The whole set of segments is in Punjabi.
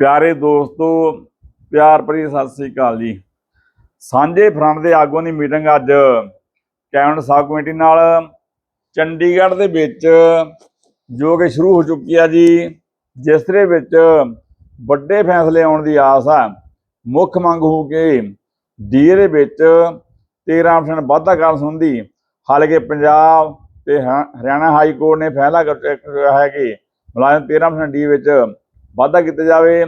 ਪਿਆਰੇ ਦੋਸਤੋ, ਪਿਆਰ ਭਰੀ ਸਤਿ ਸ੍ਰੀ ਅਕਾਲ ਜੀ। ਸਾਂਝੇ ਫਰੰਟ ਦੇ ਆਗੂਆਂ ਦੀ ਮੀਟਿੰਗ ਅੱਜ ਕੈਬਨਿਟ ਸਬ ਕਮੇਟੀ ਨਾਲ ਚੰਡੀਗੜ੍ਹ ਦੇ ਵਿੱਚ ਜੋ ਕਿ ਸ਼ੁਰੂ ਹੋ ਚੁੱਕੀ ਆ ਜੀ, ਜਿਸ ਦੇ ਵਿੱਚ ਵੱਡੇ ਫੈਸਲੇ ਆਉਣ ਦੀ ਆਸ ਆ। ਮੁੱਖ ਮੰਗ ਹੋ ਕੇ ਡੀਏ ਦੇ ਵਿੱਚ 13% ਵਾਧਾ ਕਰਨ ਸੰਬੰਧੀ ਹਾਲਾਂਕਿ ਪੰਜਾਬ ਤੇ ਹ- ਹਰਿਆਣਾ ਹਾਈ ਕੋਰਟ ਨੇ ਫੈਸਲਾ ਕਰ ਹੈ ਕਿ ਮੁਲਾਜ਼ਮ 13% ਡੀ ਵਿੱਚ ਵਾਧਾ ਕੀਤਾ ਜਾਵੇ,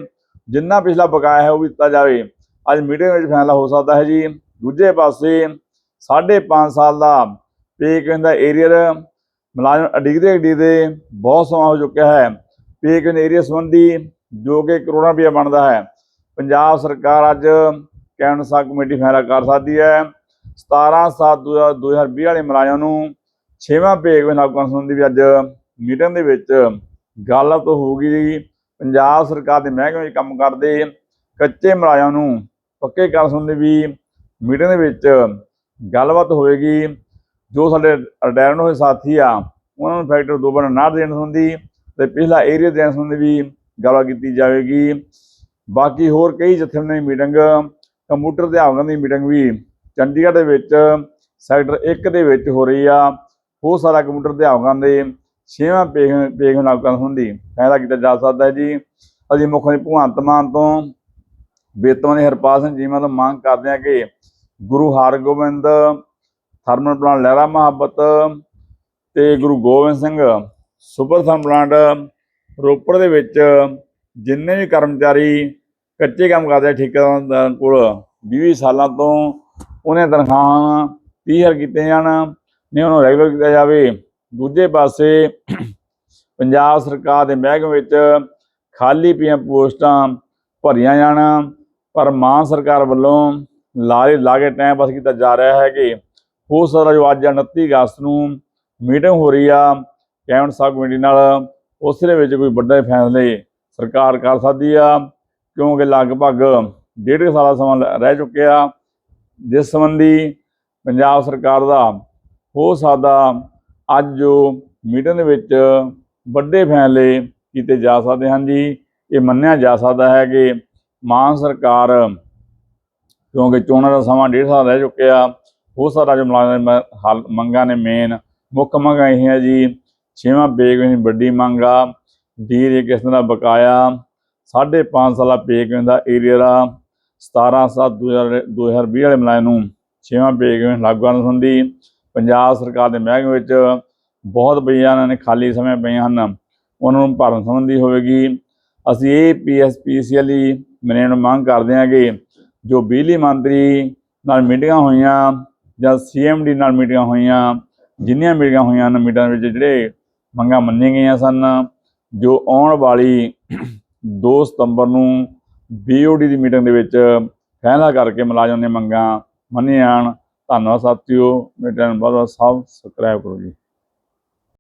ਜਿੰਨਾ ਪਿਛਲਾ ਬਕਾਇਆ ਹੈ ਉਹ ਵੀ ਦਿੱਤਾ ਜਾਵੇ। ਅੱਜ ਮੀਟਿੰਗ ਵਿੱਚ ਫੈਸਲਾ ਹੋ ਸਕਦਾ ਹੈ ਜੀ। ਦੂਜੇ ਪਾਸੇ 5.5 ਸਾਲ ਦਾ ਪੇ ਕਹਿੰਦਾ ਏਰੀਅਰ ਮੁਲਾਜ਼ਮ ਅਡਿੱਗਦੇ ਅਡਿੱਗਦੇ ਬਹੁਤ ਸਮਾਂ ਹੋ ਚੁੱਕਿਆ ਹੈ। ਪੇ ਕਹਿੰਦਾ ਏਰੀਆ ਸੰਬੰਧੀ ਜੋ ਕਿ ਕਰੋੜਾਂ ਰੁਪਏ ਬਣਦਾ ਹੈ। ਪੰਜਾਬ ਸਰਕਾਰ ਅੱਜ ਕੈਬਨਿਟ ਸਾਬ ਕਮੇਟੀ ਫੈਸਲਾ ਕਰ ਸਕਦੀ ਹੈ। 17 7 2020 ਵਾਲੇ ਮੁਲਾਜ਼ਮਾਂ ਨੂੰ ਛੇਵਾਂ ਪੇ ਕਮੇਟੀ ਸੰਬੰਧੀ ਵੀ ਅੱਜ ਮੀਟਿੰਗ ਦੇ ਵਿੱਚ ਗੱਲਬਾਤ ਹੋਊਗੀ ਜੀ। ਪੰਜਾਬ ਸਰਕਾਰ ਦੇ ਮਹਿਕਮੇ ਵਿੱਚ ਕੰਮ ਕਰਦੇ ਕੱਚੇ ਮੁਲਾਜ਼ਮਾਂ ਨੂੰ ਪੱਕੇ ਕਰਨ ਸੰਬੰਧੀ ਵੀ ਮੀਟਿੰਗ ਦੇ ਵਿੱਚ ਗੱਲਬਾਤ ਹੋਵੇਗੀ। ਜੋ ਸਾਡੇ ਰਿਟਾਇਰਡ ਹੋਏ ਸਾਥੀ ਆ, ਉਹਨਾਂ ਨੂੰ ਫੈਕਟਰ ਦੋ ਬਣ ਨਾ ਦੇਣ ਸੰਬੰਧੀ ਤੇ ਪਿਛਲਾ ਏਰੀਆ ਦੇਣ ਸੰਬੰਧੀ ਵੀ ਗੱਲਬਾਤ ਕੀਤੀ ਜਾਵੇਗੀ। ਬਾਕੀ ਹੋਰ ਕਈ ਜਥੇਬੰਦੀਆਂ ਦੀ ਮੀਟਿੰਗ, ਕੰਪਿਊਟਰ ਅਧਿਆਪਕਾਂ ਦੀ ਮੀਟਿੰਗ ਵੀ ਚੰਡੀਗੜ੍ਹ ਦੇ ਵਿੱਚ, ਸੈਕਟਰ 1 ਦੇ ਵਿੱਚ ਹੋ ਰਹੀ ਆ। ਬਹੁਤ ਸਾਰਾ ਕੰਪਿਊਟਰ ਅਧਿਆਪਕਾਂ ਦੇ ਛੇਵਾਂ ਪੇਗ ਪੇਗ ਲਾਗੂ ਕਰਨ ਸੰਬੰਧੀ ਫੈਸਲਾ ਕੀਤਾ ਜਾ ਸਕਦਾ ਹੈ ਜੀ। ਅਸੀਂ ਮੁੱਖ ਮੰਤਰੀ ਭਗਵੰਤ ਮਾਨ ਤੋਂ ਬੇਤਵਾਂ ਦੇ ਹਰਪਾਲ ਸਿੰਘ ਜੀਮਾ ਤੋਂ ਮੰਗ ਕਰਦੇ ਹਾਂ ਕਿ ਗੁਰੂ ਹਰਗੋਬਿੰਦ, ਥਰਮਲ ਪਲਾਂਟ, ਲਹਿਰਾ ਮੁਹੱਬਤ ਤੇ Guru Gobind Singh, super thermal plant Ropar ਦੇ ਵਿੱਚ ਜਿੰਨੇ ਵੀ ਕਰਮਚਾਰੀ ਕੱਚੇ ਕੰਮ ਕਰਦੇ ਠੇਕੇਦਾਰਾਂ ਕੋਲ 20 ਸਾਲਾਂ ਤੋਂ ਉਹਨੇ ਤਨਖਾਹਾਂ 30000 ਕੀਤੇ ਜਾਣ, ਨੇ ਉਹਨੂੰ ਰੈਗੂਲਰ ਕੀਤਾ ਜਾਵੇ। ਦੂਜੇ ਪਾਸੇ ਪੰਜਾਬ ਸਰਕਾਰ ਦੇ ਮਹਿਕਮੇ ਵਿੱਚ ਖਾਲੀ ਪਈਆਂ ਪੋਸਟਾਂ ਭਰੀਆਂ ਜਾਣ, ਪਰ ਮਾਨ ਸਰਕਾਰ ਵੱਲੋਂ ਲਾਰੇ ਲਾ ਕੇ ਟਾਈਮ ਪਾਸ ਕੀਤਾ ਜਾ ਰਿਹਾ ਹੈ ਕਿ ਹੋ ਸਕਦਾ ਜੋ ਅੱਜ 29 ਅਗਸਤ ਨੂੰ ਮੀਟਿੰਗ ਹੋ ਰਹੀ ਆ, ਕੈਬਨਿਟ ਸਾਬ ਕਮੇਟੀ ਨਾਲ ਉਸ ਦੇ ਵਿੱਚ ਕੋਈ ਵੱਡੇ ਫੈਸਲੇ ਸਰਕਾਰ ਕਰ ਸਕਦੀ ਆ, ਕਿਉਂਕਿ ਲਗਭਗ ਡੇਢ ਕੁ ਦਾ ਸਮਾਂ ਲ- ਰਹਿ ਚੁੱਕਿਆ ਜਿਸ ਸੰਬੰਧੀ ਪੰਜਾਬ ਸਰਕਾਰ ਦਾ ਹੋ ਸਕਦਾ ਅੱਜ ਜੋ ਮੀਟਿੰਗ ਦੇ ਵਿੱਚ ਵੱਡੇ ਫੈਸਲੇ ਕੀਤੇ ਜਾ ਸਕਦੇ ਹਨ ਜੀ। ਇਹ ਮੰਨਿਆ ਜਾ ਸਕਦਾ ਹੈ ਕਿ ਮਾਨ ਸਰਕਾਰ, ਕਿਉਂਕਿ ਚੋਣਾਂ ਦਾ ਸਮਾਂ ਡੇਢ ਸਾਲ ਰਹਿ ਚੁੱਕਿਆ, ਹੋ ਸਕਦਾ ਜੋ ਮੁਲਾਜ਼ਮਾਂ ਹੱਲ, ਮੰਗਾਂ ਨੇ ਮੇਨ ਮੁੱਖ ਮੰਗਾਂ ਇਹ ਹੈ ਜੀ। ਛੇਵਾਂ ਬੇਗ ਵੱਡੀ ਮੰਗ ਆ। ਡੀ ਦੀ ਕਿਸ ਦਾ ਬਕਾਇਆ? 5.5 ਸਾਲਾ ਪੇ ਕਿਵੇਂ ਦਾ ਏਰੀਆ ਦਾ। 17 7 2020 ਵਾਲੇ ਮੁਲਾਜ਼ਮ ਨੂੰ ਛੇਵਾਂ ਪੇ ਲਾਗੂ ਕਰਨ ਸੰਬੰਧੀ ਪੰਜਾਬ ਸਰਕਾਰ ਦੇ ਮਹਿਕਮੇ ਵਿੱਚ ਬਹੁਤ ਪਈਆਂ ਨੇ ਖਾਲੀ ਸਮੇਂ ਪਈਆਂ ਹਨ। ਉਹਨਾਂ ਨੂੰ ਭਰਨ ਸੰਬੰਧੀ ਹੋਵੇਗੀ। ਅਸੀਂ ਇਹ ਪੀਐਸਪੀਸੀਐਲ ਦੀ ਮੈਨੇਜਮੈਂਟ ਮੰਗ ਕਰਦੇ ਹਾਂ ਕਿ ਜੋ ਬਿਜਲੀ ਮੰਤਰੀ ਨਾਲ ਮੀਟਿੰਗਾਂ ਹੋਈਆਂ ਜਾਂ ਸੀਐਮਡੀ ਨਾਲ ਮੀਟਿੰਗਾਂ ਹੋਈਆਂ, ਜਿੰਨੀਆਂ ਮੀਟਿੰਗਾਂ ਹੋਈਆਂ ਹਨ ਮੀਟਿੰਗਾਂ ਵਿੱਚ ਜਿਹੜੇ ਮੰਗਾਂ ਮੰਨੀਆਂ ਗਈਆਂ ਸਨ, ਜੋ ਆਉਣ ਵਾਲੀ 2 ਸਤੰਬਰ ਨੂੰ ਬੀਓਡੀ ਦੀ ਮੀਟਿੰਗ ਦੇ ਵਿੱਚ ਫੈਸਲਾ ਕਰਕੇ ਮੁਲਾਜ਼ਮ ਦੀਆਂ ਮੰਗਾਂ ਮੰਨੀਆਂ ਜਾਣ। ਧੰਨਵਾਦ ਸਾਥੀਓ ਮੇਰੇ ਚੈਨਲ ਬਹੁਤ ਬਹੁਤ ਸਬਸਕ੍ਰਾਈਬ ਕਰੋ ਜੀ।